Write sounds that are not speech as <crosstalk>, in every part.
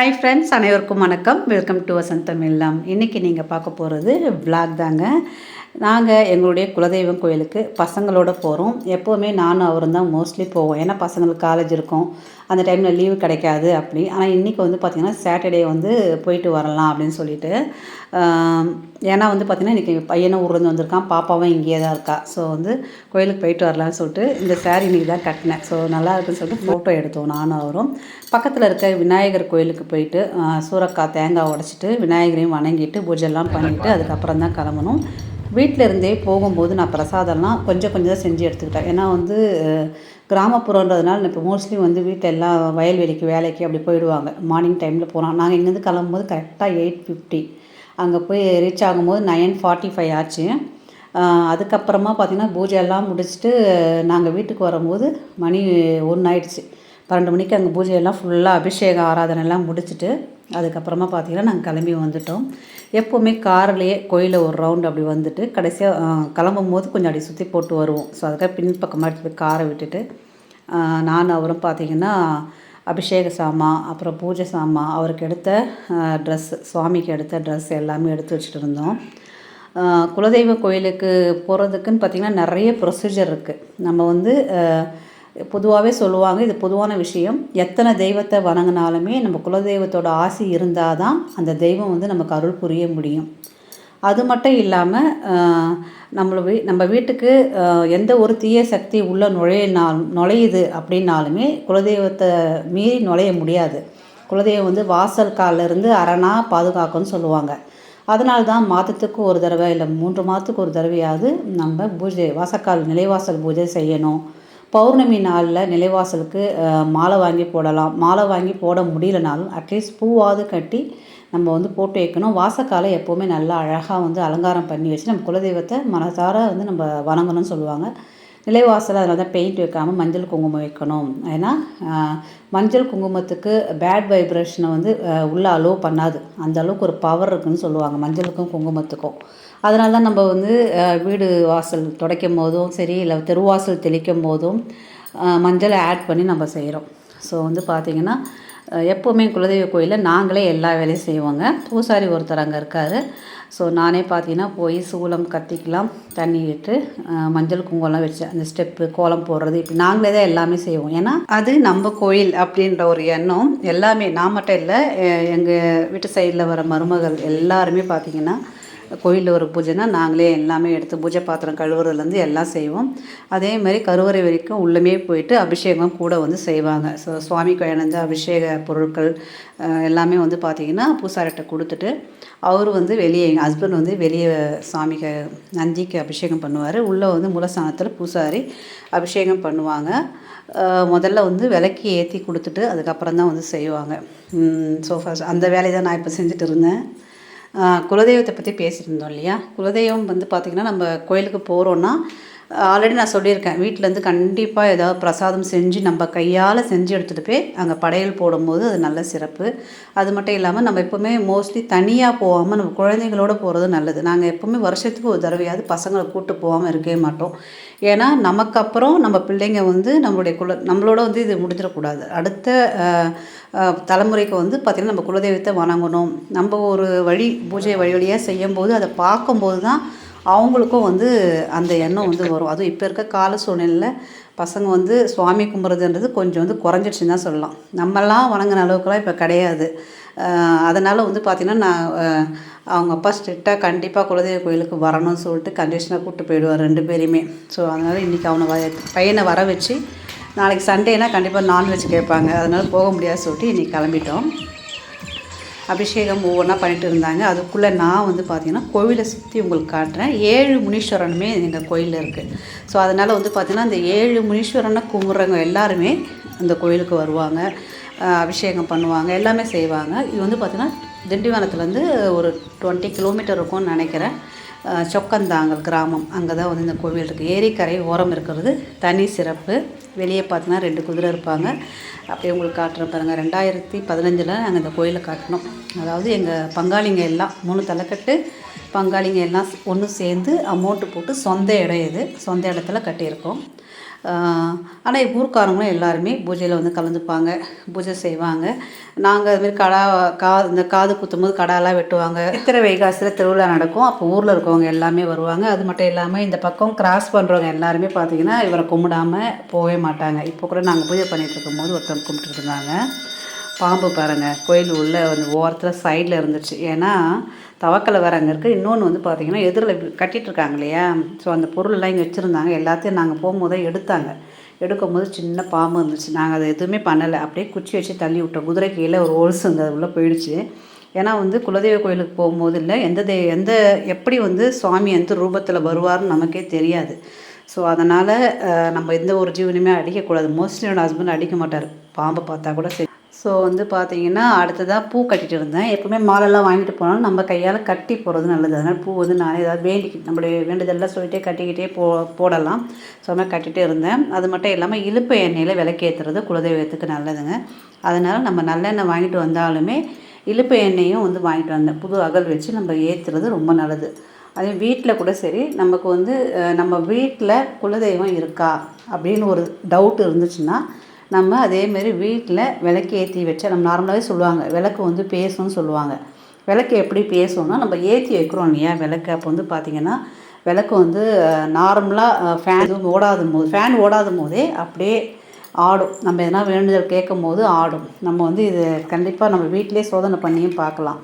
Hi friends அனைவருக்கும் வணக்கம். Welcome to வசந்தம் இல்லம் இன்றைக்கி நீங்கள் பார்க்க போகிறது விளாக் தாங்க. நாங்கள் எங்களுடைய குலதெய்வம் கோயிலுக்கு பசங்களோட போகிறோம் எப்போவுமே நானும் அவரும் தான் மோஸ்ட்லி போவோம். ஏன்னா பசங்களுக்கு காலேஜ் இருக்கும். அந்த டைமில் லீவு கிடைக்காது அப்படி. ஆனால் இன்றைக்கி வந்து பார்த்திங்கன்னா சாட்டர்டே வந்து போயிட்டு வரலாம் அப்படின்னு சொல்லிட்டு ஏன்னா வந்து பார்த்திங்கன்னா இன்றைக்கி பையனும் ஊர்லேருந்து வந்திருக்கான். பாப்பாவும் இங்கேயே தான் இருக்கா. ஸோ வந்து கோயிலுக்கு போயிட்டு வரலான்னு சொல்லிட்டு இந்த saree இன்றைக்கி தான் கட்டினேன். ஸோ நல்லா இருக்குன்னு சொல்லிட்டு ஃபோட்டோ எடுத்தோம் நானும் அவரும். பக்கத்தில் இருக்க விநாயகர் கோயிலுக்கு போயிட்டு சூரக்காய் தேங்காய் உடச்சிட்டு விநாயகரையும் வணங்கிட்டு பூஜைலாம் பண்ணிவிட்டு அதுக்கப்புறம் தான் கிளம்பணும். வீட்டில் இருந்தே போகும்போது நான் பிரசாதம்லாம் கொஞ்சம் கொஞ்சம் தான் செஞ்சு எடுத்துக்கிட்டேன். ஏன்னா வந்து கிராமப்புறன்றதுனால இப்போ மோஸ்ட்லி வந்து வீட்டில் எல்லாம் வயல்வெளிக்கு வேலைக்கு அப்படி போயிடுவாங்க. மார்னிங் டைமில் போகிறோம் நாங்கள் இங்கேருந்து கிளம்பும்போது கரெக்டாக எயிட் ஃபிஃப்டி அங்கே போய் ரீச் ஆகும்போது நைன் ஃபார்ட்டி ஃபைவ் ஆச்சு அதுக்கப்புறமா பார்த்திங்கன்னா பூஜை எல்லாம் முடிச்சுட்டு நாங்கள் வீட்டுக்கு வரும்போது மணி ஒன்று ஆயிடுச்சு பன்னெண்டு மணிக்கு அங்கே பூஜையெல்லாம் ஃபுல்லாக அபிஷேக ஆராதனை எல்லாம் முடிச்சுட்டு அதுக்கப்புறமா பார்த்திங்கன்னா நாங்கள் கிளம்பி வந்துட்டோம். எப்போவுமே கார்லேயே கோயிலில் ஒரு ரவுண்ட் அப்படி வந்துட்டு கடைசியாக கிளம்பும் போது கொஞ்சம் அடி சுற்றி போட்டு வருவோம். ஸோ அதுக்காக பின்பக்கமாக எடுத்து போய் காரை விட்டுட்டு நான் நானும் அவரும் பார்த்திங்கன்னா அபிஷேக சாமான் அப்புறம் பூஜை சாமான் அவருக்கு எடுத்த ட்ரெஸ் சுவாமிக்கு எடுத்த ட்ரெஸ் எல்லாமே எடுத்து வச்சுட்டு இருந்தோம். குலதெய்வ கோயிலுக்கு போகிறதுக்குன்னு பார்த்திங்கன்னா நிறைய ப்ரொசீஜர் இருக்குது நம்ம வந்து பொதுவாகவே சொல்லுவாங்க இது பொதுவான விஷயம். எத்தனை தெய்வத்தை வணங்கினாலுமே நம்ம குலதெய்வத்தோட ஆசை இருந்தால் தான் அந்த தெய்வம் வந்து நமக்கு அருள் புரிய முடியும். அது மட்டும் இல்லாமல் நம்மளை வீ நம்ம வீட்டுக்கு எந்த ஒரு தீய சக்தி உள்ளே நுழையினாலும் நுழையுது அப்படின்னாலுமே குலதெய்வத்தை மீறி நுழைய முடியாது. குலதெய்வம் வந்து வாசல் கால்ல இருந்து அரணா பாதுகாக்கும்னு சொல்லுவாங்க. அதனால தான் மாதத்துக்கு ஒரு தடவை இல்லை மூன்று மாதத்துக்கு ஒரு தடவையாவது நம்ம பூஜை வாசக்கால் நிலைவாசல் பூஜை செய்யணும். பௌர்ணமி நாளில் நிலைவாசலுக்கு மாலை வாங்கி போடலாம். மாலை வாங்கி போட முடியலனாலும் அட்லீஸ்ட் பூவாவது கட்டி நம்ம வந்து போட்டு வைக்கணும். வாசக்காலை எப்போவுமே நல்லா அழகாக வந்து அலங்காரம் பண்ணி வச்சு நம்ம குலதெய்வத்தை மனசார வந்து நம்ம வணங்கணும்னு சொல்லுவாங்க. நிலைவாசல் அதில் தான் பெயிண்ட் வைக்காமல் மஞ்சள் குங்குமம் வைக்கணும். ஏன்னா மஞ்சள் குங்குமத்துக்கு பேட் வைப்ரேஷனை வந்து உள்ளே உள்ள அலோவ் பண்ணாது. அந்த அளவுக்கு ஒரு பவர் இருக்குதுன்னு சொல்லுவாங்க மஞ்சளுக்கும் குங்குமத்துக்கும். அதனால தான் நம்ம வந்து வீடு வாசல் துடைக்கும் போதும் சரி இல்லை தெருவாசல் தெளிக்கும் போதும் மஞ்சளை ஆட் பண்ணி நம்ம செய்கிறோம் ஸோ வந்து பார்த்திங்கன்னா எப்போவுமே குலதெய்வ கோயிலில் நாங்களே எல்லா வேலையும் செய்வோங்க. பூசாரி ஒருத்தர் அங்கே இருக்கார். ஸோ நானே பார்த்தீங்கன்னா போய் சூலம் கத்திக்கலாம் தண்ணி விட்டு மஞ்சள் குங்குமம்லாம் வச்சு அந்த ஸ்டெப்பு கோலம் போடுறது இப்படி நாங்களே தான் எல்லாமே செய்வோம். ஏன்னா அது நம்ம கோயில் அப்படின்ற ஒரு எண்ணம் எல்லாமே நான் மட்டும் இல்லை எங்கள் வீட்டு சைடில் வர மருமகள் எல்லாருமே பார்த்திங்கன்னா கோயிலில் ஒரு பூஜைனா நாங்களே எல்லாமே எடுத்து பூஜை பாத்திரம் கழுவுறதுலேருந்து எல்லாம் செய்வோம். அதே மாதிரி கருவறை வரைக்கும் உள்ளமே போயிட்டு அபிஷேகம் கூட வந்து செய்வாங்க. ஸோ சுவாமிக்கு இணைஞ்ச அபிஷேக பொருட்கள் எல்லாமே வந்து பார்த்திங்கன்னா பூசாரிட்ட கொடுத்துட்டு அவர் வந்து வெளியே எங்கள் ஹஸ்பண்ட் வந்து வெளியே சாமிக்கு நந்திக்கு அபிஷேகம் பண்ணுவார். உள்ளே வந்து மூலஸ்தானத்தில் பூசாரி அபிஷேகம் பண்ணுவாங்க. முதல்ல வந்து விளக்கி ஏற்றி கொடுத்துட்டு அதுக்கப்புறம் தான் வந்து செய்வாங்க. ஸோ ஃபஸ்ட் அந்த வேலையை தான் நான் இப்போ செஞ்சுட்டு இருந்தேன். குலதெய்வத்தை பற்றி பேசியிருந்தோம் இருந்தோம் இல்லையா? குலதெய்வம் வந்து பார்த்திங்கன்னா நம்ம கோயிலுக்கு போகிறோன்னா ஆல்ரெடி நான் சொல்லியிருக்கேன் வீட்டிலேருந்து கண்டிப்பாக ஏதாவது பிரசாதம் செஞ்சு நம்ம கையால் செஞ்சு எடுத்துகிட்டு போய் அங்கே படையல் போடும்போது அது நல்ல சிறப்பு. அது மட்டும் இல்லாமல் நம்ம எப்போவுமே மோஸ்ட்லி தனியாக போகாமல் நம்ம குழந்தைங்களோட போகிறது நல்லது. நாங்கள் எப்போவுமே வருஷத்துக்கு ஒரு தடவையாவது பசங்களை கூப்பிட்டு போகாமல் இருக்கவே மாட்டோம். ஏன்னா நமக்கு அப்புறம் நம்ம பிள்ளைங்க வந்து நம்மளுடைய குல நம்மளோட வந்து இது முடிஞ்சிடக்கூடாது. அடுத்த தலைமுறைக்கு வந்து பார்த்திங்கன்னா நம்ம குலதெய்வத்தை வணங்கணும். நம்ம ஒரு வழி பூஜை வழி வழியாக செய்யும்போது அதை பார்க்கும்போது தான் அவங்களுக்கும் வந்து அந்த எண்ணம் வந்து வரும். அதுவும் இப்போ இருக்க கால சூழ்நிலையில் பசங்க வந்து சுவாமி கும்பிட்றதுன்றது கொஞ்சம் வந்து குறைஞ்சிடுச்சுன்னு தான் சொல்லலாம். நம்மலாம் வணங்கின அளவுக்குலாம் இப்போ கிடையாது. அதனால் வந்து பார்த்திங்கன்னா நான் அவங்க அப்பா ஸ்ட்ரிக்டாக கண்டிப்பாக குலதெய்வ கோயிலுக்கு வரணும்னு சொல்லிட்டு கண்டிஷனாக கூப்பிட்டு போயிடுவார் ரெண்டு பேரையுமே. ஸோ அதனால் இன்றைக்கி அவனை வ பையனை வர வச்சு நாளைக்கு சண்டேனா கண்டிப்பாக நான்வெஜ் கேட்பாங்க. அதனால் போக முடியாது சொல்லிட்டு இன்றைக்கி கிளம்பிட்டோம். அபிஷேகம் ஒவ்வொன்றா பண்ணிட்டு இருந்தாங்க. அதுக்குள்ளே நான் வந்து பார்த்திங்கன்னா கோவிலை சுற்றி உங்களுக்கு காட்டுறேன். ஏழு முனீஸ்வரனுமே எங்கள் கோயிலில் இருக்குது ஸோ அதனால் வந்து பார்த்திங்கன்னா அந்த ஏழு முனீஸ்வரனை கும்பிட்றவங்க எல்லாருமே அந்த கோயிலுக்கு வருவாங்க. அபிஷேகம் பண்ணுவாங்க. எல்லாமே செய்வாங்க. இது வந்து பார்த்திங்கன்னா திண்டிவனத்துலேருந்து ஒரு டுவெண்ட்டி கிலோமீட்டர் இருக்கும்னு நினைக்கிறேன். சொக்கந்தாங்கல் கிராமம் அங்கே தான் வந்து இந்த கோவில் இருக்குது ஏரிக்கரை ஓரம் இருக்கிறது. தனி சிறப்பு. வெளியே பார்த்தீங்கன்னா ரெண்டு குதிரை இருப்பாங்க. அப்படியே உங்களுக்கு காட்டுறேன் பாருங்கள் ரெண்டாயிரத்தி பதினஞ்சில் நாங்கள் இந்த கோயிலை காட்டினோம். அதாவது எங்கள் பங்காளிங்க எல்லாம் மூணு தலைக்கட்டு பங்காளிங்க எல்லாம் ஒன்று சேர்ந்து அமௌண்ட்டு போட்டு சொந்த இடம் இது. சொந்த இடத்துல கட்டியிருக்கோம். ஆனால் ஊர்க்காரங்களும் எல்லாருமே பூஜையில் வந்து கலந்துப்பாங்க. பூஜை செய்வாங்க. நாங்கள் அதுமாரி கடா கா இந்த காது குத்தும்போது கடாலாம் வெட்டுவாங்க. சித்திரை வைகாசியில் திருவிழா நடக்கும். அப்போ ஊரில் இருக்கவங்க எல்லாமே வருவாங்க. அது மட்டும் இல்லாமல் இந்த பக்கம் கிராஸ் பண்ணுறவங்க எல்லாருமே பார்த்தீங்கன்னா இவரை கும்பிடாமல் போகவே மாட்டாங்க. இப்போ கூட நாங்கள் பூஜை பண்ணிகிட்டு இருக்கும்போது ஒருத்தவங்க கும்பிட்டுட்டு இருந்தாங்க. பாம்பு பாருங்கள் கோயில் உள்ள வந்து ஓரத்தில் சைடில் இருந்துச்சு. ஏன்னா தவக்கலை வேறு அங்கே இருக்குது இன்னொன்று வந்து பார்த்திங்கன்னா எதிரில் கட்டிட்டுருக்காங்க இல்லையா? ஸோ அந்த பொருளெல்லாம் இங்கே வச்சுருந்தாங்க. எல்லாத்தையும் நாங்கள் போகும்போதே எடுத்தாங்க. எடுக்கும்போது சின்ன பாம்பு இருந்துச்சு. நாங்கள் அதை எதுவுமே பண்ணலை. அப்படியே குச்சி வச்சு தள்ளி விட்டோம். குதிரை கீழே ஒரு ஹோல்ஸ் அந்த உள்ளே போயிடுச்சு. ஏன்னா வந்து குலதெய்வ கோயிலுக்கு போகும்போது இல்லை எந்த தெய் எந்த எப்படி வந்து சுவாமி எந்த ரூபத்தில் வருவார்னு நமக்கே தெரியாது. ஸோ அதனால் நம்ம எந்த ஒரு ஜீவனையுமே அடிக்கக்கூடாது. மோஸ்ட்லி என்னோடய ஹஸ்பண்ட் அடிக்க மாட்டார். பாம்பை பார்த்தா கூட சரி. ஸோ வந்து பார்த்தீங்கன்னா அடுத்ததாக பூ கட்டிகிட்டு இருந்தேன். எப்போவுமே மாலைலாம் வாங்கிட்டு போனாலும் நம்ம கையால் கட்டி போகிறது நல்லது. அதனால் பூ வந்து நானே ஏதாவது வேண்டிக்கிட்டு நம்மளுடைய வேண்டுதல்லாம் சொல்லிட்டே கட்டிக்கிட்டே போ போடலாம். ஸோ மாதிரி கட்டிகிட்டே இருந்தேன். அது மட்டும் இல்லாமல் இழுப்பு எண்ணெயில் விளக்கேற்றுறது குலதெய்வத்துக்கு நல்லதுங்க. அதனால் நம்ம நல்லெண்ணெய் வாங்கிட்டு வந்தாலுமே இழுப்பு எண்ணெயும் வந்து வாங்கிட்டு வந்தேன். புது அகல் வச்சு நம்ம ஏற்றுறது ரொம்ப நல்லது. அதே வீட்டில் கூட சரி நமக்கு வந்து நம்ம வீட்டில் குலதெய்வம் இருக்கா அப்படின்னு ஒரு டவுட் இருந்துச்சுன்னா நம்ம அதேமாரி வீட்டில் விளக்கு ஏற்றி வச்சா நம்ம நார்மலாகவே சொல்லுவாங்க விளக்கு வந்து பேசும்னு சொல்லுவாங்க. விளக்கு எப்படி பேசும்னா நம்ம ஏற்றி வைக்கிறோம் இல்லையா விளக்கு. அப்போ வந்து பார்த்திங்கன்னா விளக்கு வந்து நார்மலாக ஃபேன் ஓடாத போது ஃபேன் ஓடாத போதே அப்படியே ஆடும். நம்ம எதனா வேண்டுதல் கேட்கும் போது ஆடும். நம்ம வந்து இது கண்டிப்பாக நம்ம வீட்டிலே சோதனை பண்ணியும் பார்க்கலாம்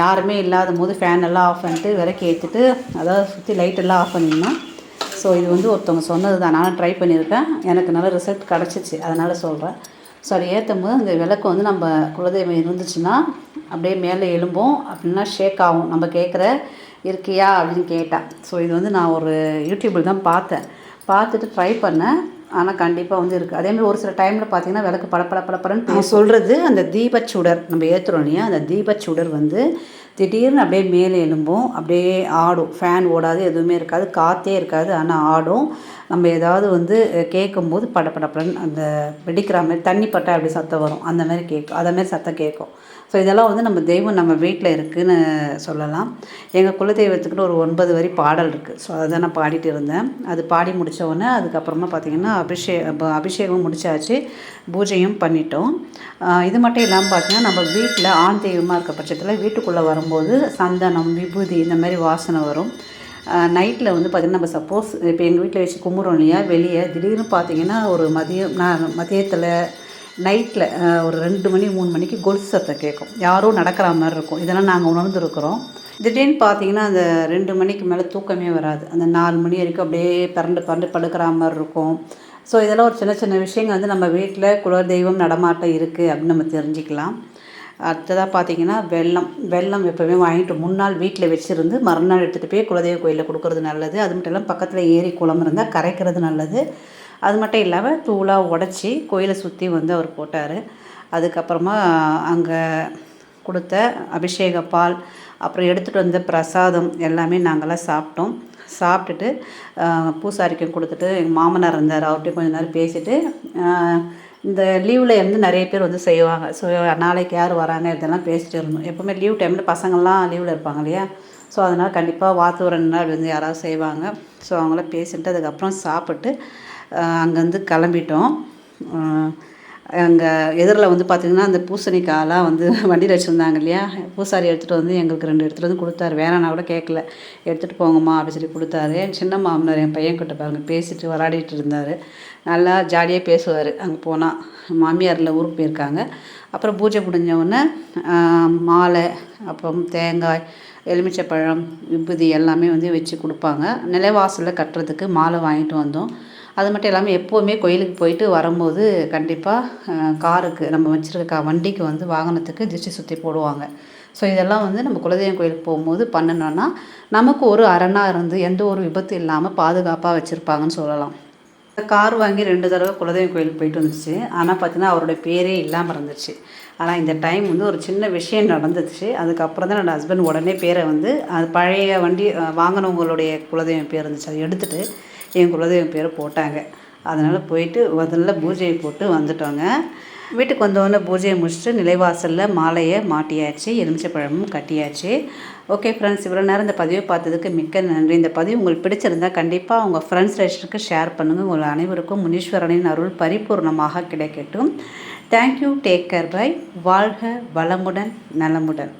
யாருமே இல்லாத போது ஃபேன் எல்லாம் ஆஃப் பண்ணிட்டு விளக்கு ஏற்றிட்டு அதாவது சுற்றி லைட் எல்லாம் ஆஃப் பண்ணிங்கன்னா ஸோ இது வந்து ஒருத்தவங்க சொன்னது தான் நானும் ட்ரை பண்ணியிருக்கேன். எனக்கு நல்ல ரிசல்ட் கிடச்சிச்சு. அதனால் சொல்கிறேன் ஸோ அதை ஏற்றும் போது அந்த விளக்கு வந்து நம்ம குலதெய்வம் இருந்துச்சுன்னா அப்படியே மேலே எழும்போம். அப்படின்னா ஷேக் ஆகும். நம்ம கேட்குற இருக்கியா? அப்படின்னு கேட்டேன் ஸோ இது வந்து நான் ஒரு யூடியூப்பில் தான் பார்த்தேன். பார்த்துட்டு ட்ரை பண்ணேன். ஆனால் கண்டிப்பாக வந்து இருக்குது அதேமாதிரி ஒரு சில டைமில் பார்த்தீங்கன்னா விளக்கு படப்பட படப்படன்னு சொல்கிறது அந்த தீபச்சுடர் நம்ம ஏற்றுறோம் இல்லையா? அந்த தீபச்சுடர் வந்து திடீர்னு அப்படியே மேலே எழும்பும் அப்படியே ஆடும். ஃபேன் ஓடாது எதுவுமே இருக்காது. காற்றே இருக்காது ஆனால் ஆடும். நம்ம ஏதாவது வந்து கேட்கும்போது பட படப்படன்னு அந்த வெடிக்கிற மாதிரி தண்ணி பட்டா அப்படி சத்தம் வரும்? அந்த மாதிரி கேட்கும் அதை மாதிரி சத்தம் கேட்கும் ஸோ இதெல்லாம் வந்து நம்ம தெய்வம் நம்ம வீட்டில் இருக்குதுன்னு சொல்லலாம். எங்கள் குலதெய்வத்துக்குன்னு ஒரு ஒன்பது வரி பாடல் இருக்குது ஸோ அதை தான் நான் பாடிட்டு இருந்தேன். அது பாடி முடித்தவொடனே அதுக்கப்புறமா பார்த்திங்கன்னா அபிஷேக அபிஷேகம் முடித்தாச்சு பூஜையும் பண்ணிட்டோம். இது மட்டும் இல்லாமல் பார்த்திங்கன்னா நம்ம வீட்டில் ஆண் தெய்வமாக இருக்க பட்சத்தில் வீட்டுக்குள்ளே வரும்போது சந்தனம் விபூதி இந்த மாதிரி வாசனை வரும். நைட்டில் வந்து பார்த்திங்கன்னா நம்ம சப்போஸ் இப்போ எங்கள் வீட்டில் வச்சு கும்பிட்றோம் இல்லையா வெளியே திடீர்னு பார்த்திங்கன்னா ஒரு மதியம் நான் மதியத்தில் நைட்டில் ஒரு ரெண்டு மணி மூணு மணிக்கு கொலுசு சத்தம் கேட்கும். யாரோ நடக்கிற மாதிரி இருக்கும். இதெல்லாம் நாங்கள் உணர்ந்துருக்குறோம். திடீர்னு பார்த்தீங்கன்னா அந்த ரெண்டு மணிக்கு மேலே தூக்கமே வராது. அந்த நாலு மணி வரைக்கும் அப்படியே பரண்டு பரண்டு படுக்கிற மாதிரி இருக்கும். ஸோ இதெல்லாம் ஒரு சின்ன சின்ன விஷயங்கள் வந்து நம்ம வீட்டில் குலதெய்வம் நடமாட்டம் இருக்குது அப்படின்னு நம்ம தெரிஞ்சுக்கலாம். அடுத்ததாக பார்த்தீங்கன்னா வெள்ளம் வெள்ளம் எப்போவுமே வாங்கிட்டு முன்னாள் வீட்டில் வச்சுருந்து மறுநாள் எடுத்துகிட்டு போய் குலதெய்வ கோயிலில் கொடுக்கறது நல்லது. அது மட்டும் இல்லாமல் பக்கத்தில் ஏரி குளம் இருந்தால் கரைக்கிறது நல்லது. அது மட்டும் இல்லாமல் தூளாக உடச்சி கோயிலை சுற்றி வந்து அவர் போட்டார். அதுக்கப்புறமா அங்கே கொடுத்த அபிஷேக பால் அப்புறம் எடுத்துகிட்டு வந்த பிரசாதம் எல்லாமே நாங்களாம் சாப்பிட்டோம். சாப்பிட்டுட்டு பூசாரிக்கும் கொடுத்துட்டு எங்கள் மாமனார் இருந்தார் அவர்கிட்ட கொஞ்ச நேரம் பேசிவிட்டு இந்த லீவில் வந்து நிறைய பேர் வந்து செய்வாங்க. ஸோ நாளைக்கு யார் வராங்க இதெல்லாம் பேசிட்டு இருந்தோம். எப்போவுமே லீவ் டைமில் பசங்கள்லாம் லீவில் இருப்பாங்க இல்லையா? ஸோ அதனால் கண்டிப்பாக வாரத்து ரெண்டு நாள் வந்து யாராவது செய்வாங்க. ஸோ அவங்களாம் பேசிட்டு அதுக்கப்புறம் சாப்பிட்டு அங்கேருந்து கிளம்பிட்டோம். அங்கே எதிரில் வந்து பார்த்திங்கன்னா அந்த பூசணிக்காயெலாம் வந்து <laughs> வண்டியில் வச்சுருந்தாங்க இல்லையா? பூசாரி எடுத்துகிட்டு வந்து எங்களுக்கு ரெண்டு எடுத்துகிட்டு வந்து கொடுத்தாரு. வேணான்னா கூட கேட்கல. எடுத்துகிட்டு போங்கம்மா அப்படின்னு சொல்லி கொடுத்தாரு. என் சின்ன மாமனார் என் பையன் கிட்ட பாருங்க பேசிட்டு விளாடிட்டு இருந்தார். நல்லா ஜாலியாக பேசுவார். அங்கே போனால் மாமியாரில் ஊருக்கு போயிருக்காங்க. அப்புறம் பூஜை முடிஞ்சவுடனே மாலை அப்புறம் தேங்காய் எலுமிச்சைப்பழம் விபூதி எல்லாமே வந்து வச்சு கொடுப்பாங்க. நிலைவாசலில் கட்டுறதுக்கு மாலை வாங்கிட்டு வந்தோம். அது மட்டும் இல்லாமல் எப்போவுமே கோயிலுக்கு போயிட்டு வரும்போது கண்டிப்பாக காருக்கு நம்ம வச்சுருக்க வண்டிக்கு வந்து வாகனத்துக்கு திருஷ்டி சுற்றி போடுவாங்க. ஸோ இதெல்லாம் வந்து நம்ம குலதெய்வம் கோயிலுக்கு போகும்போது பண்ணணும்னா நமக்கு ஒரு அரணாக இருந்து எந்த ஒரு விபத்து இல்லாமல் பாதுகாப்பாக வச்சுருப்பாங்கன்னு சொல்லலாம். கார் வாங்கி ரெண்டு தடவை குலதெய்வம் கோயிலுக்கு போயிட்டு வந்துச்சு. ஆனால் பார்த்தீங்கன்னா அவருடைய பேரே இல்லாமல் இருந்துச்சு. ஆனால் இந்த டைம் வந்து ஒரு சின்ன விஷயம் நடந்துச்சு. அதுக்கப்புறம் தான் என்னோடய ஹஸ்பண்ட் உடனே பேரை வந்து அது பழைய வண்டி வாங்கினவங்களுடைய குலதெய்வம் பேர் இருந்துச்சு. அதை எடுத்துகிட்டு என் குலதெய்வம் பேரை போட்டாங்க. அதனால் போயிட்டு முதல்ல பூஜையை போட்டு வந்துட்டோங்க. வீட்டுக்கு வந்தோடனே பூஜையை முடிச்சுட்டு நிலைவாசலில் மாலையை மாட்டியாச்சு எலுமிச்சைப்பழமும் கட்டியாச்சு. ஓகே ஃப்ரெண்ட்ஸ் இவ்வளோ நேரம் இந்த பதிவை பார்த்ததுக்கு மிக்க நன்றி. இந்த பதிவு உங்களுக்கு பிடிச்சிருந்தா கண்டிப்பாக உங்கள் ஃப்ரெண்ட்ஸ் ரெஸ்ட்டுக்கு ஷேர் பண்ணுங்கள் உங்கள் அனைவருக்கும் முனீஸ்வரனின் அருள் பரிபூர்ணமாக கிடைக்கட்டும். தேங்க்யூ டேக் கேர் பை வாழ்க வளமுடன் நலமுடன்.